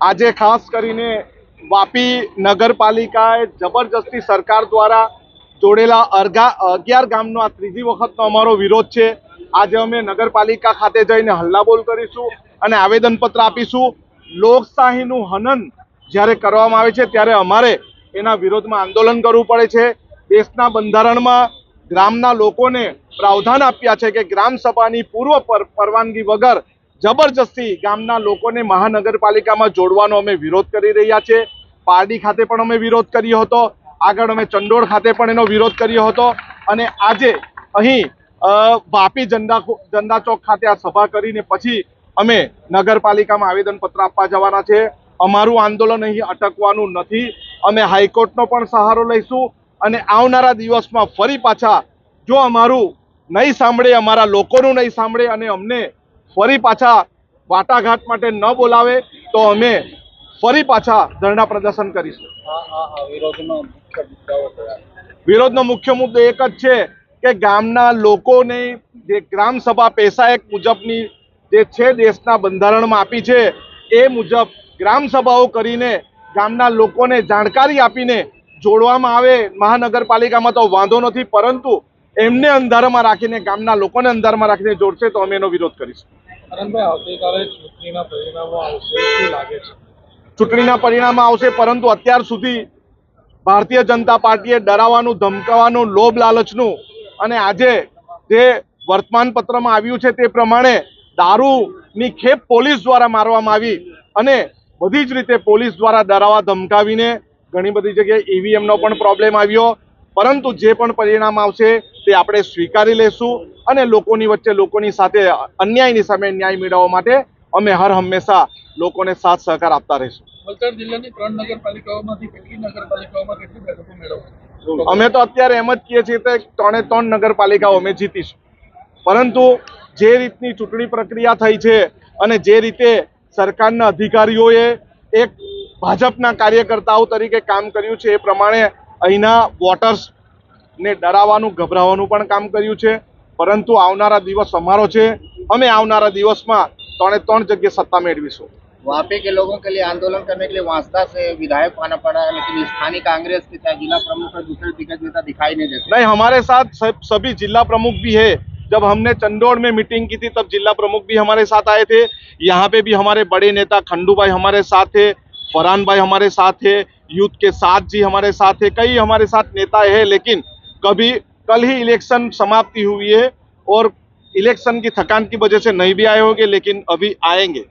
આજે ખાસ કરીને વાપી નગરપાલિકાએ જબરજસ્તી સરકાર દ્વારા જોડેલા અરગા અગિયાર ગામનો આ ત્રીજી વખતનો અમારો વિરોધ છે. આજે અમે નગરપાલિકા ખાતે જઈને હલ્લાબોલ કરીશું અને આવેદનપત્ર આપીશું. લોકશાહીનું હનન જ્યારે કરવામાં આવે છે ત્યારે અમારે એના વિરોધમાં આંદોલન કરવું પડે છે. દેશના બંધારણમાં ગ્રામના લોકોને પ્રાવધાન આપ્યા છે કે ગ્રામ સભાની પૂર્વ પર- પરવાનગી વગર જબરજસ્તી ગામના લોકોને મહાનગરપાલિકામાં જોડવાનો અમે વિરોધ કરી રહ્યા છે. પારડી ખાતે પણ અમે વિરોધ કર્યો હતો. આગળ અમે ચંડોળ ખાતે પણ એનો વિરોધ કર્યો હતો. અને આજે અહીં વાપી જંડા જંડા ચોક ખાતે આ સભા કરીને પછી અમે નગરપાલિકામાં આવેદનપત્ર આપવા જવાના છે. અમારું આંદોલન અહીં અટકવાનું નથી. અમે હાઈકોર્ટનો પણ સહારો લઈશું અને આવનારા દિવસમાં ફરી પાછા જો અમારું નહીં સાંભળે, અમારા લોકોનું નહીં સાંભળે અને અમને ફરી પાછા વાટાઘાટ માટે ન બોલાવે તો અમે ફરી પાછા ધરણા પ્રદર્શન કરીશું. વિરોધનો મુખ્ય મુદ્દો એક જ છે કે ગામના લોકોને જે ગ્રામ સભા પેશા એક મુજબની જે છે દેશના બંધારણમાં આપી છે એ મુજબ ગ્રામ સભાઓ કરીને ગામના લોકોને જાણકારી આપીને જોડવામાં આવે. મહાનગરપાલિકામાં તો વાંધો નથી પરંતુ એમને અંધારામાં રાખીને ગામના લોકોને અંધારામાં રાખીને જોડશે તો અમે એનો વિરોધ કરીશું. આનંદભાઈ આવતીકાલે ચૂંટણીના પરિણામો આવશે શું લાગે છે? ચૂંટણીના પરિણામ આવશે પરંતુ અત્યાર સુધી ભારતીય જનતા પાર્ટીએ ડરાવવાનું ધમકાવવાનું લોભ લાલચનું અને આજે જે વર્તમાન પત્રમાં આવ્યું છે તે પ્રમાણે દારૂની ખેપ પોલીસ દ્વારા મારવામાં આવી અને બધી જ રીતે પોલીસ દ્વારા ડરાવા ધમકાવીને ઘણી બધી જગ્યાએ ઈવીએમનો પણ પ્રોબ્લેમ આવ્યો. પરંતુ જે પણ પરિણામ આવશે તે આપણે સ્વીકારી લેશું અને લોકોની વચ્ચે લોકોની સાથે અન્યાયની સામે ન્યાય મેળવવા માટે અમે હર હંમેશા લોકોને સાથ સહકાર આપતા રહીશું. વલસાડ જિલ્લાની ત્રણ નગરપાલિકાઓમાંથી કેટલી નગરપાલિકાઓમાં કેટલી બેઠકો મેળવશે અમે તો અત્યારે એમ જ કહીએ છીએ કે ત્રણે ત્રણ નગરપાલિકાઓ અમે જીતીશું. પરંતુ જે રીતની ચૂંટણી પ્રક્રિયા થઈ છે અને જે રીતે સરકારના અધિકારીઓએ એક ભાજપના કાર્યકર્તાઓ તરીકે કામ કર્યું છે એ પ્રમાણે અહીંના વોટર્સને ડરાવવાનું ગભરાવાનું પણ કામ કર્યું છે પરંતુ આવનારા દિવસ અમારો છે અમે આવનારા દિવસમાં ત્રણે ત્રણ જગ્યાએ સત્તા મેળવીશું वापी के लोगों के लिए आंदोलन करने के लिए वांसदा से विधायक आना पड़ा है लेकिन स्थानीय कांग्रेस के चाहे जिला प्रमुख और दूसरे दिग्गज नेता दिखाई नहीं देते नहीं हमारे साथ सब सभी जिला प्रमुख भी है जब हमने चंदौड़ में मीटिंग की थी तब जिला प्रमुख भी हमारे साथ आए थे यहाँ पे भी हमारे बड़े नेता खंडू भाई हमारे साथ थे फरहान भाई हमारे साथ थे यूथ के साथ जी हमारे साथ थे कई हमारे साथ नेता है लेकिन कभी कल ही इलेक्शन समाप्ति हुई है और इलेक्शन की थकान की वजह से नहीं भी आए होंगे लेकिन अभी आएंगे